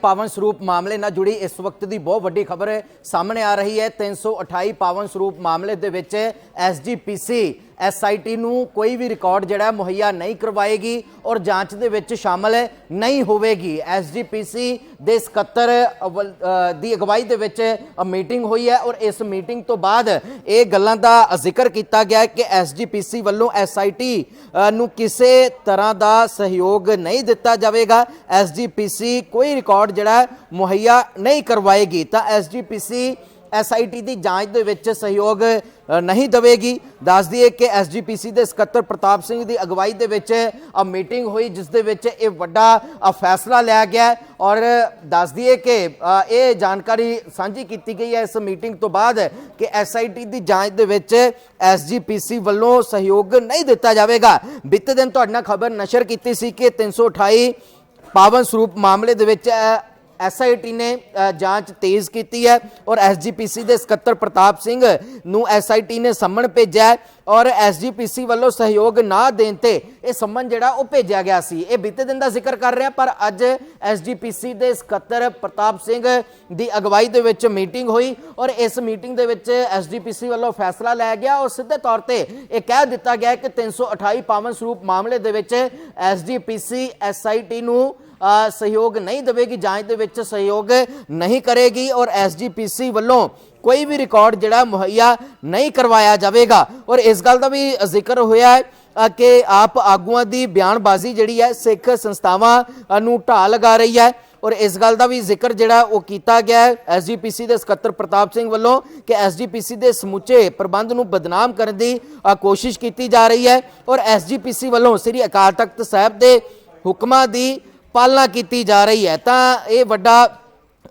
ਪਾਵਨ ਸਰੂਪ ਮਾਮਲੇ ਨਾਲ ਜੁੜੀ ਇਸ ਵਕਤ ਦੀ ਬਹੁਤ ਵੱਡੀ ਖਬਰ ਸਾਹਮਣੇ ਆ ਰਹੀ ਹੈ। 328 ਪਾਵਨ ਸਰੂਪ ਮਾਮਲੇ ਦੇ ਵਿੱਚ ਐਸਜੀਪੀਸੀ ਐਸਆਈਟੀ ਨੂੰ ਕੋਈ ਵੀ ਰਿਕਾਰਡ ਜਿਹੜਾ ਮੁਹੱਈਆ ਨਹੀਂ ਕਰਵਾਏਗੀ ਔਰ ਜਾਂਚ ਦੇ ਵਿੱਚ ਸ਼ਾਮਲ ਨਹੀਂ ਹੋਵੇਗੀ। ਐਸਜੀਪੀਸੀ ਦੇ ਸਕੱਤਰ ਅਵਲ- ਦੀ ਅਗਵਾਈ ਦੇ ਵਿੱਚ ਮੀਟਿੰਗ ਹੋਈ ਹੈ ਔਰ ਇਸ ਮੀਟਿੰਗ ਤੋਂ ਬਾਅਦ ਇਹ ਗੱਲਾਂ ਦਾ ਜ਼ਿਕਰ ਕੀਤਾ ਗਿਆ ਹੈ ਕਿ ਐਸਜੀਪੀਸੀ ਵੱਲੋਂ ਐਸਆਈਟੀ ਨੂੰ ਕਿਸੇ ਤਰ੍ਹਾਂ ਦਾ ਸਹਿਯੋਗ ਨਹੀਂ ਦਿੱਤਾ ਜਾਵੇਗਾ। ਐਸਜੀਪੀਸੀ ਕੋਈ ਰਿਕਾਰਡ ਜਿਹੜਾ ਮੁਹੱਈਆ ਨਹੀਂ ਕਰਵਾਏਗੀ ਤਾਂ ਐਸਜੀਪੀਸੀ ਐਸਆਈਟੀ ਦੀ ਜਾਂਚ ਦੇ ਵਿੱਚ ਸਹਿਯੋਗ ਨਹੀਂ ਦੇਵੇਗੀ। ਦੱਸ ਦਈਏ ਕਿ ਐਸਜੀਪੀਸੀ ਦੇ ਸਕੱਤਰ ਪ੍ਰਤਾਪ ਸਿੰਘ ਦੀ ਅਗਵਾਈ ਦੇ ਵਿੱਚ ਅ, ਮੀਟਿੰਗ ਹੋਈ, ਜਿਸ ਦੇ ਵਿੱਚ ਇਹ ਵੱਡਾ ਫੈਸਲਾ ਲਿਆ ਗਿਆ ਔਰ ਦੱਸ ਦਈਏ ਕਿ ਇਹ ਜਾਣਕਾਰੀ ਸਾਂਝੀ ਕੀਤੀ ਗਈ ਹੈ ਇਸ ਮੀਟਿੰਗ ਤੋਂ ਬਾਅਦ ਕਿ ਐਸਆਈਟੀ ਦੀ ਜਾਂਚ ਦੇ ਵਿੱਚ ਐਸਜੀਪੀਸੀ ਵੱਲੋਂ ਸਹਿਯੋਗ ਨਹੀਂ ਦਿੱਤਾ ਜਾਵੇਗਾ। ਬੀਤੇ ਦਿਨ ਤੁਹਾਡੇ ਨਾਲ ਖਬਰ ਨਸ਼ਰ ਕੀਤੀ ਸੀ ਕਿ 328 ਪਾਵਨ ਸਰੂਪ ਮਾਮਲੇ ਦੇ ਵਿੱਚ ਐਸਆਈਟੀ ਨੇ ਜਾਂਚ ਤੇਜ਼ ਕੀਤੀ ਹੈ ਔਰ ਐਸਜੀਪੀਸੀ ਦੇ ਸਕੱਤਰ ਪ੍ਰਤਾਪ ਸਿੰਘ ਨੂੰ ਐਸਆਈਟੀ ਨੇ ਸੰਮਣ ਭੇਜਿਆ ਔਰ ਐਸਜੀਪੀਸੀ ਵੱਲੋਂ ਸਹਿਯੋਗ ਨਾ ਦੇਣ ਤੇ ਇਹ ਸੰਮਨ ਜਿਹੜਾ ਉਹ ਭੇਜਿਆ ਗਿਆ ਸੀ। ਇਹ ਬੀਤੇ ਦਿਨ ਦਾ ਜ਼ਿਕਰ ਕਰ ਰਿਹਾ, ਪਰ ਅੱਜ ਐਸਜੀਪੀਸੀ ਦੇ ਸਕੱਤਰ ਪ੍ਰਤਾਪ ਸਿੰਘ ਦੀ ਅਗਵਾਈ ਦੇ ਵਿੱਚ ਮੀਟਿੰਗ ਹੋਈ ਔਰ ਇਸ ਮੀਟਿੰਗ ਦੇ ਵਿੱਚ ਐਸਜੀਪੀਸੀ ਵੱਲੋਂ ਫੈਸਲਾ ਲਿਆ ਗਿਆ ਔਰ ਸਿੱਧੇ ਤੌਰ ਤੇ ਇਹ ਕਹਿ ਦਿੱਤਾ ਗਿਆ ਕਿ 328 ਪਾਵਨ ਸਰੂਪ ਮਾਮਲੇ ਦੇ ਵਿੱਚ ਐਸਜੀਪੀਸੀ ਐਸਆਈਟੀ ਨੂੰ ਸਹਿਯੋਗ ਨਹੀਂ ਦੇਵੇਗੀ ਜਾਂਚ ਦੇ ਵਿੱਚ ਸਹਿਯੋਗ ਨਹੀਂ ਕਰੇਗੀ ਔਰ ਐਸਜੀਪੀਸੀ ਵੱਲੋਂ ਕੋਈ ਵੀ ਰਿਕਾਰਡ ਜਿਹੜਾ ਮੁਹੱਈਆ ਨਹੀਂ ਕਰਵਾਇਆ ਜਾਵੇਗਾ। ਔਰ ਇਸ ਗੱਲ ਦਾ ਵੀ ਜ਼ਿਕਰ ਹੋਇਆ ਹੈ ਕਿ ਆਪ ਆਗੂਆਂ ਦੀ ਬਿਆਨਬਾਜ਼ੀ ਜਿਹੜੀ ਹੈ, ਸਿੱਖ ਸੰਸਥਾਵਾਂ ਨੂੰ ਢਾਹ ਲਗਾ ਰਹੀ ਹੈ। ਔਰ ਇਸ ਗੱਲ ਦਾ ਵੀ ਜ਼ਿਕਰ ਜਿਹੜਾ ਉਹ ਕੀਤਾ ਗਿਆ ਹੈ ਐਸਜੀਪੀਸੀ ਦੇ ਸਕੱਤਰ ਪ੍ਰਤਾਪ ਸਿੰਘ ਵੱਲੋਂ ਕਿ ਐਸਜੀਪੀਸੀ ਦੇ ਸਮੁੱਚੇ ਪ੍ਰਬੰਧ ਨੂੰ ਬਦਨਾਮ ਕਰਨ ਦੀ ਕੋਸ਼ਿਸ਼ ਕੀਤੀ ਜਾ ਰਹੀ ਹੈ। ਔਰ ਐਸਜੀਪੀਸੀ ਵੱਲੋਂ ਸ੍ਰੀ ਅਕਾਲ ਤਖਤ ਸਾਹਿਬ ਦੇ ਹੁਕਮਾਂ ਦੀ ਪਾਲਣਾ ਕੀਤੀ ਜਾ ਰਹੀ ਹੈ। ਤਾਂ ਇਹ ਵੱਡਾ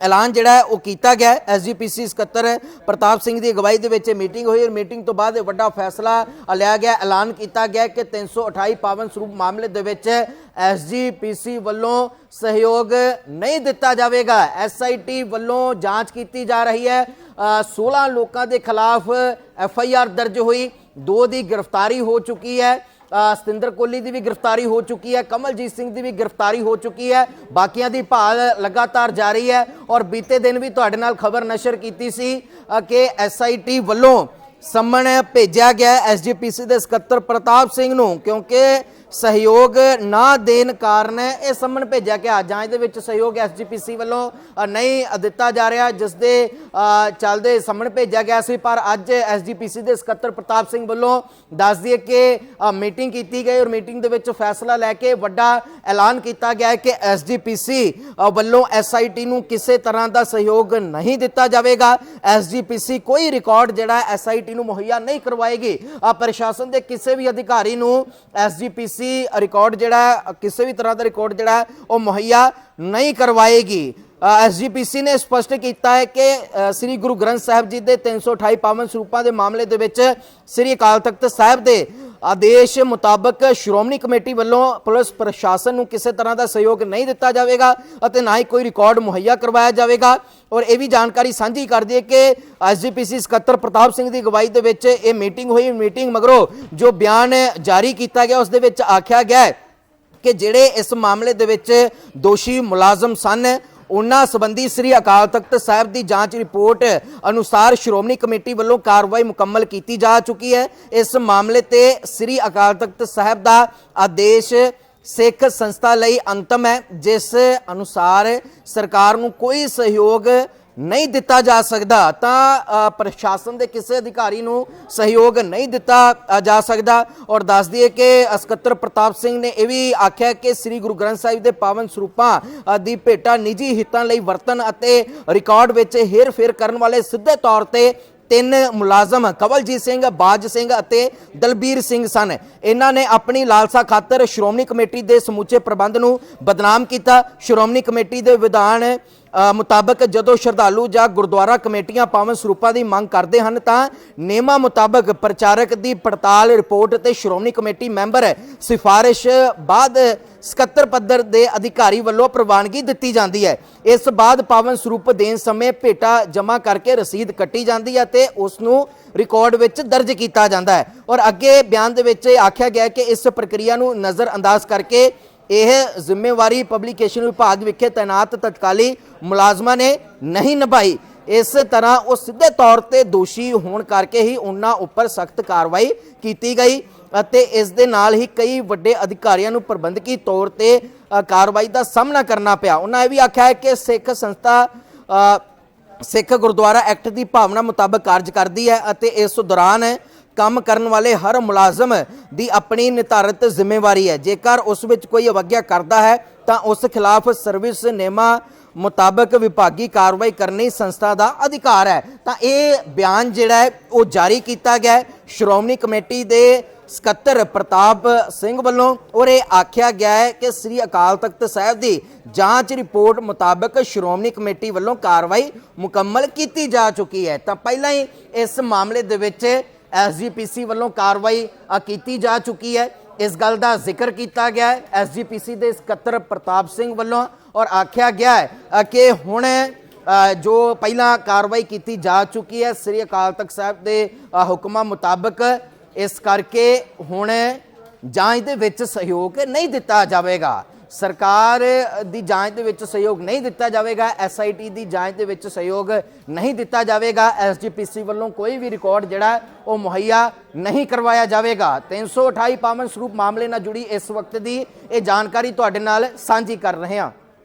ਐਲਾਨ ਜਿਹੜਾ ਉਹ ਕੀਤਾ ਗਿਆ ਹੈ। ਐਸਜੀਪੀਸੀ ਸਕੱਤਰ ਪ੍ਰਤਾਪ ਸਿੰਘ ਦੀ ਅਗਵਾਈ ਦੇ ਵਿੱਚ ਮੀਟਿੰਗ ਹੋਈ ਔਰ ਮੀਟਿੰਗ ਤੋਂ ਬਾਅਦ ਇਹ ਵੱਡਾ ਫੈਸਲਾ ਲਿਆ ਗਿਆ। ਐਲਾਨ ਕੀਤਾ ਗਿਆ ਕਿ 328 ਪਾਵਨ ਸਰੂਪ ਮਾਮਲੇ ਦੇ ਵਿੱਚ ਐਸਜੀਪੀਸੀ ਵੱਲੋਂ ਸਹਿਯੋਗ ਨਹੀਂ ਦਿੱਤਾ ਜਾਵੇਗਾ। ਐਸਆਈਟੀ ਵੱਲੋਂ ਜਾਂਚ ਕੀਤੀ ਜਾ ਰਹੀ ਹੈ। ਅ, 16 ਲੋਕਾਂ ਦੇ ਖਿਲਾਫ ਐਫਆਈਆਰ ਦਰਜ ਹੋਈ। ਦੋ ਦੀ ਗ੍ਰਿਫਤਾਰੀ ਹੋ ਚੁੱਕੀ ਹੈ। ਸਤਿੰਦਰ ਕੋਹਲੀ ਦੀ ਵੀ ਗ੍ਰਿਫਤਾਰੀ ਹੋ ਚੁੱਕੀ ਹੈ ਕਮਲਜੀਤ ਸਿੰਘ ਦੀ ਵੀ ਗ੍ਰਿਫਤਾਰੀ ਹੋ ਚੁੱਕੀ ਹੈ ਬਾਕੀਆਂ ਦੀ ਭਾਲ ਲਗਾਤਾਰ ਜਾਰੀ ਹੈ ਔਰ ਬੀਤੇ ਦਿਨ ਵੀ ਤੁਹਾਡੇ ਨਾਲ ਖਬਰ ਨਸ਼ਰ ਕੀਤੀ ਸੀ ਅ, ਕਿ ਐਸਆਈਟੀ ਵੱਲੋਂ ਸੰਮਣ ਭੇਜਿਆ ਗਿਆ ਐਸਜੀਪੀਸੀ ਦੇ ਸਕੱਤਰ ਪ੍ਰਤਾਪ ਸਿੰਘ ਨੂੰ, ਕਿਉਂਕਿ ਸਹਿਯੋਗ ਨਾ ਦੇਣ ਕਾਰਨ ਇਹ ਸੰਮਣ ਭੇਜਿਆ ਗਿਆ। ਜਾਂਚ ਦੇ ਵਿੱਚ ਸਹਿਯੋਗ ਐਸਜੀਪੀਸੀ ਵੱਲੋਂ ਨਹੀਂ ਦਿੱਤਾ ਜਾ ਰਿਹਾ ਜਿਸ ਦੇ ਚੱਲਦੇ ਸੰਮਣ ਭੇਜਿਆ ਗਿਆ ਸੀ। ਪਰ ਅੱਜ ਐਸਜੀਪੀਸੀ ਦੇ ਸਕੱਤਰ ਪ੍ਰਤਾਪ ਸਿੰਘ ਵੱਲੋਂ ਦੱਸ ਦਈਏ ਕਿ ਮੀਟਿੰਗ ਕੀਤੀ ਗਈ ਔਰ ਮੀਟਿੰਗ ਦੇ ਵਿੱਚ ਫੈਸਲਾ ਲੈ ਕੇ ਵੱਡਾ ਐਲਾਨ ਕੀਤਾ ਗਿਆ ਹੈ ਕਿ ਐਸਜੀਪੀਸੀ ਵੱਲੋਂ ਐਸਆਈਟੀ ਨੂੰ ਕਿਸੇ ਤਰ੍ਹਾਂ ਦਾ ਸਹਿਯੋਗ ਨਹੀਂ ਦਿੱਤਾ ਜਾਵੇਗਾ। ਐਸਜੀਪੀਸੀ ਕੋਈ ਰਿਕਾਰਡ ਜਿਹੜਾ ਐਸਆਈਟੀ ਨੂੰ ਮੁਹੱਈਆ ਨਹੀਂ ਕਰਵਾਏਗੀ। ਅ, ਪ੍ਰਸ਼ਾਸਨ ਦੇ ਕਿਸੇ ਵੀ ਅਧਿਕਾਰੀ ਨੂੰ ਐਸਜੀਪੀਸੀ ਰਿਕਾਰਡ ਜਿਹੜਾ ਕਿਸੇ ਵੀ ਤਰ੍ਹਾਂ ਦਾ ਰਿਕਾਰਡ ਜਿਹੜਾ ਉਹ ਮੁਹੱਈਆ ਨਹੀਂ ਕਰਵਾਏਗੀ। ਐਸਜੀਪੀਸੀ ਨੇ ਸਪਸ਼ਟ ਕੀਤਾ ਹੈ ਕਿ ਸ੍ਰੀ ਗੁਰੂ ਗ੍ਰੰਥ ਸਾਹਿਬ ਜੀ ਦੇ 328 ਪਾਵਨ ਸਰੂਪਾਂ ਦੇ ਮਾਮਲੇ ਦੇ ਵਿੱਚ ਸ੍ਰੀ ਅਕਾਲ ਤਖਤ ਸਾਹਿਬ ਦੇ ਆਦੇਸ਼ ਮੁਤਾਬਕ ਸ਼੍ਰੋਮਣੀ ਕਮੇਟੀ ਵੱਲੋਂ ਪੁਲਿਸ ਪ੍ਰਸ਼ਾਸਨ ਨੂੰ ਕਿਸੇ ਤਰ੍ਹਾਂ ਦਾ ਸਹਿਯੋਗ ਨਹੀਂ ਦਿੱਤਾ ਜਾਵੇਗਾ ਅਤੇ ਨਾ ਹੀ ਕੋਈ ਰਿਕਾਰਡ ਮੁਹੱਈਆ ਕਰਵਾਇਆ ਜਾਵੇਗਾ। ਔਰ ਇਹ ਵੀ ਜਾਣਕਾਰੀ ਸਾਂਝੀ ਕਰ ਦਈਏ ਕਿ ਐਸਜੀਪੀਸੀ ਸਕੱਤਰ ਪ੍ਰਤਾਪ ਸਿੰਘ ਦੀ ਅਗਵਾਈ ਦੇ ਵਿੱਚ ਇਹ ਮੀਟਿੰਗ ਹੋਈ। ਮੀਟਿੰਗ ਮਗਰੋਂ ਜੋ ਬਿਆਨ ਜਾਰੀ ਕੀਤਾ ਗਿਆ, ਉਸ ਦੇ ਵਿੱਚ ਆਖਿਆ ਗਿਆ ਹੈ ਕਿ ਜਿਹੜੇ ਇਸ ਮਾਮਲੇ ਦੇ ਵਿੱਚ ਦੋਸ਼ੀ ਮੁਲਾਜ਼ਮ ਸਨ ਉਹਨਾਂ ਸੰਬੰਧੀ ਸ੍ਰੀ ਅਕਾਲ ਤਖਤ ਸਾਹਿਬ ਦੀ ਜਾਂਚ ਰਿਪੋਰਟ ਅਨੁਸਾਰ ਸ਼੍ਰੋਮਣੀ ਕਮੇਟੀ ਵੱਲੋਂ ਕਾਰਵਾਈ ਮੁਕੰਮਲ ਕੀਤੀ ਜਾ ਚੁੱਕੀ ਹੈ। ਇਸ ਮਾਮਲੇ ਤੇ ਸ੍ਰੀ ਅਕਾਲ ਤਖਤ ਸਾਹਿਬ ਦਾ ਆਦੇਸ਼ ਸਿੱਖ ਸੰਸਥਾ ਲਈ ਅੰਤਮ ਹੈ, ਜਿਸ ਅਨੁਸਾਰ ਸਰਕਾਰ ਨੂੰ ਕੋਈ ਸਹਿਯੋਗ ਨਹੀਂ ਦਿੱਤਾ ਜਾ ਸਕਦਾ, ਤਾਂ ਪ੍ਰਸ਼ਾਸਨ ਦੇ ਕਿਸੇ ਅਧਿਕਾਰੀ ਨੂੰ ਸਹਿਯੋਗ ਨਹੀਂ ਦਿੱਤਾ ਜਾ ਸਕਦਾ। ਔਰ ਦੱਸ ਦਈਏ ਕਿ ਸਕੱਤਰ ਪ੍ਰਤਾਪ ਸਿੰਘ ਨੇ ਇਹ ਵੀ ਆਖਿਆ ਕਿ ਸ੍ਰੀ ਗੁਰੂ ਗ੍ਰੰਥ ਸਾਹਿਬ ਦੇ ਪਾਵਨ ਸਰੂਪਾਂ ਦੀ ਭੇਟਾ ਨਿੱਜੀ ਹਿੱਤਾਂ ਲਈ ਵਰਤਨ ਅਤੇ ਰਿਕਾਰਡ ਵਿੱਚ ਹੇਰ-ਫੇਰ ਕਰਨ ਵਾਲੇ ਸਿੱਧੇ ਤੌਰ ਤੇ ਤਿੰਨ ਮੁਲਾਜ਼ਮ ਕਵਲਜੀਤ ਸਿੰਘ, ਬਾਜ ਸਿੰਘ ਅਤੇ ਦਲਬੀਰ ਸਿੰਘ ਸਨ। ਇਹਨਾਂ ਨੇ ਆਪਣੀ ਲਾਲਸਾ ਖਾਤਰ ਸ਼੍ਰੋਮਣੀ ਕਮੇਟੀ ਦੇ ਸਮੁੱਚੇ ਪ੍ਰਬੰਧ ਨੂੰ ਬਦਨਾਮ ਕੀਤਾ। ਸ਼੍ਰੋਮਣੀ ਕਮੇਟੀ ਦੇ ਵਿਧਾਨ ਮੁਤਾਬਕ ਜਦੋਂ ਸ਼ਰਧਾਲੂ ਜਾਂ ਗੁਰਦੁਆਰਾ ਕਮੇਟੀਆਂ ਪਾਵਨ ਸਰੂਪਾਂ ਦੀ ਮੰਗ ਕਰਦੇ ਹਨ, ਤਾਂ ਨਿਯਮਾਂ ਮੁਤਾਬਕ ਪ੍ਰਚਾਰਕ ਦੀ ਪੜਤਾਲ, ਰਿਪੋਰਟ ਤੇ ਸ਼੍ਰੋਮਣੀ ਕਮੇਟੀ ਮੈਂਬਰ ਸਿਫਾਰਿਸ਼ ਬਾਅਦ ਸਕੱਤਰ ਪੱਧਰ ਦੇ ਅਧਿਕਾਰੀ ਵੱਲੋਂ ਪ੍ਰਵਾਨਗੀ ਦਿੱਤੀ ਜਾਂਦੀ ਹੈ। ਇਸ ਬਾਅਦ ਪਾਵਨ ਸਰੂਪ ਦੇਣ ਸਮੇਂ ਭੇਟਾ ਜਮ੍ਹਾਂ ਕਰਕੇ ਰਸੀਦ ਕੱਟੀ ਜਾਂਦੀ ਹੈ ਤੇ ਉਸ ਨੂੰ ਰਿਕਾਰਡ ਵਿੱਚ ਦਰਜ ਕੀਤਾ ਜਾਂਦਾ ਹੈ। ਔਰ ਅੱਗੇ ਬਿਆਨ ਦੇ ਵਿੱਚ ਆਖਿਆ ਗਿਆ ਕਿ ਇਸ ਪ੍ਰਕਿਰਿਆ ਨੂੰ ਨਜ਼ਰ ਅੰਦਾਜ਼ ਕਰਕੇ ਇਹ ਜ਼ਿੰਮੇਵਾਰੀ ਪਬਲੀਕੇਸ਼ਨ ਵਿਭਾਗ ਵਿਖੇ ਤਾਇਨਾਤ ਤਤਕਾਲੀ ਮੁਲਾਜ਼ਮਾਂ ਨੇ ਨਹੀਂ ਨਿਭਾਈ। ਇਸ ਤਰ੍ਹਾਂ ਉਹ ਸਿੱਧੇ ਤੌਰ ਤੇ ਦੋਸ਼ੀ ਹੋਣ ਕਰਕੇ ਹੀ ਉਹਨਾਂ ਉੱਪਰ ਸਖਤ ਕਾਰਵਾਈ ਕੀਤੀ ਗਈ ਅਤੇ ਇਸ ਦੇ ਨਾਲ ਹੀ ਕਈ ਵੱਡੇ ਅਧਿਕਾਰੀਆਂ ਨੂੰ ਪ੍ਰਬੰਧਕੀ ਤੌਰ ਤੇ ਕਾਰਵਾਈ ਦਾ ਸਾਹਮਣਾ ਕਰਨਾ ਪਿਆ। ਉਹਨਾਂ ਇਹ ਵੀ ਆਖਿਆ ਹੈ ਕਿ ਸਿੱਖ ਸੰਸਥਾ ਸਿੱਖ ਗੁਰਦੁਆਰਾ ਐਕਟ ਦੀ ਭਾਵਨਾ ਮੁਤਾਬਕ ਕਾਰਜ ਕਰਦੀ ਹੈ ਅਤੇ ਇਸ ਦੌਰਾਨ ਕੰਮ ਕਰਨ ਵਾਲੇ ਹਰ ਮੁਲਾਜ਼ਮ ਦੀ ਆਪਣੀ ਨਿਰਧਾਰਿਤ ਜ਼ਿੰਮੇਵਾਰੀ ਹੈ। ਜੇਕਰ ਉਸ ਵਿੱਚ ਕੋਈ ਅਵਗਿਆ ਕਰਦਾ ਹੈ, ਤਾਂ ਉਸ ਖਿਲਾਫ ਸਰਵਿਸ ਨਿਯਮਾਂ ਮੁਤਾਬਕ ਵਿਭਾਗੀ ਕਾਰਵਾਈ ਕਰਨੀ ਸੰਸਥਾ ਦਾ ਅਧਿਕਾਰ ਹੈ। ਤਾਂ ਇਹ ਬਿਆਨ ਜਿਹੜਾ ਹੈ, ਉਹ ਜਾਰੀ ਕੀਤਾ ਗਿਆ ਸ਼੍ਰੋਮਣੀ ਕਮੇਟੀ ਦੇ ਸਕੱਤਰ ਪ੍ਰਤਾਪ ਸਿੰਘ ਵੱਲੋਂ ਔਰ ਇਹ ਆਖਿਆ ਗਿਆ ਹੈ ਕਿ ਸ੍ਰੀ ਅਕਾਲ ਤਖਤ ਸਾਹਿਬ ਦੀ ਜਾਂਚ ਰਿਪੋਰਟ ਮੁਤਾਬਕ ਸ਼੍ਰੋਮਣੀ ਕਮੇਟੀ ਵੱਲੋਂ ਕਾਰਵਾਈ ਮੁਕੰਮਲ ਕੀਤੀ ਜਾ ਚੁੱਕੀ ਹੈ। ਤਾਂ ਪਹਿਲਾਂ ਹੀ ਇਸ ਮਾਮਲੇ ਦੇ ਵਿੱਚ ਐਸਜੀਪੀਸੀ ਵੱਲੋਂ ਕਾਰਵਾਈ ਕੀਤੀ ਜਾ ਚੁੱਕੀ ਹੈ। ਇਸ ਗੱਲ ਦਾ ਜ਼ਿਕਰ ਕੀਤਾ ਗਿਆ ਹੈ। ਐਸਜੀਪੀਸੀ ਦੇ ਸਕੱਤਰ ਪ੍ਰਤਾਪ ਸਿੰਘ ਵੱਲੋਂ ਔਰ ਆਖਿਆ ਗਿਆ ਹੈ ਕਿ ਹੁਣ ਜੋ ਪਹਿਲਾਂ ਕਾਰਵਾਈ ਕੀਤੀ ਜਾ ਚੁੱਕੀ ਹੈ, ਸ੍ਰੀ ਅਕਾਲ ਤਖਤ ਸਾਹਿਬ ਦੇ ਹੁਕਮਾਂ ਮੁਤਾਬਕ, ਇਸ ਕਰਕੇ ਹੁਣ ਜਾਂਚ ਦੇ ਵਿੱਚ ਸਹਿਯੋਗ ਨਹੀਂ ਦਿੱਤਾ ਜਾਵੇਗਾ। ਸਰਕਾਰ ਦੀ ਜਾਂਚ ਦੇ ਵਿੱਚ ਸਹਿਯੋਗ ਨਹੀਂ ਦਿੱਤਾ ਜਾਵੇਗਾ ਐਸਆਈਟੀ ਦੀ ਜਾਂਚ ਦੇ ਵਿੱਚ ਸਹਿਯੋਗ ਨਹੀਂ ਦਿੱਤਾ ਜਾਵੇਗਾ ਐਸਜੀਪੀਸੀ ਵੱਲੋਂ ਕੋਈ ਵੀ ਰਿਕਾਰਡ ਜਿਹੜਾ ਉਹ ਮੁਹੱਈਆ ਨਹੀਂ ਕਰਵਾਇਆ ਜਾਵੇਗਾ। 328 ਪਾਵਨ ਸਰੂਪ ਮਾਮਲੇ ਨਾਲ ਜੁੜੀ ਇਸ ਵਕਤ ਦੀ ਇਹ ਜਾਣਕਾਰੀ ਤੁਹਾਡੇ ਨਾਲ ਸਾਂਝੀ ਕਰ ਰਹੇ ਹਾਂ।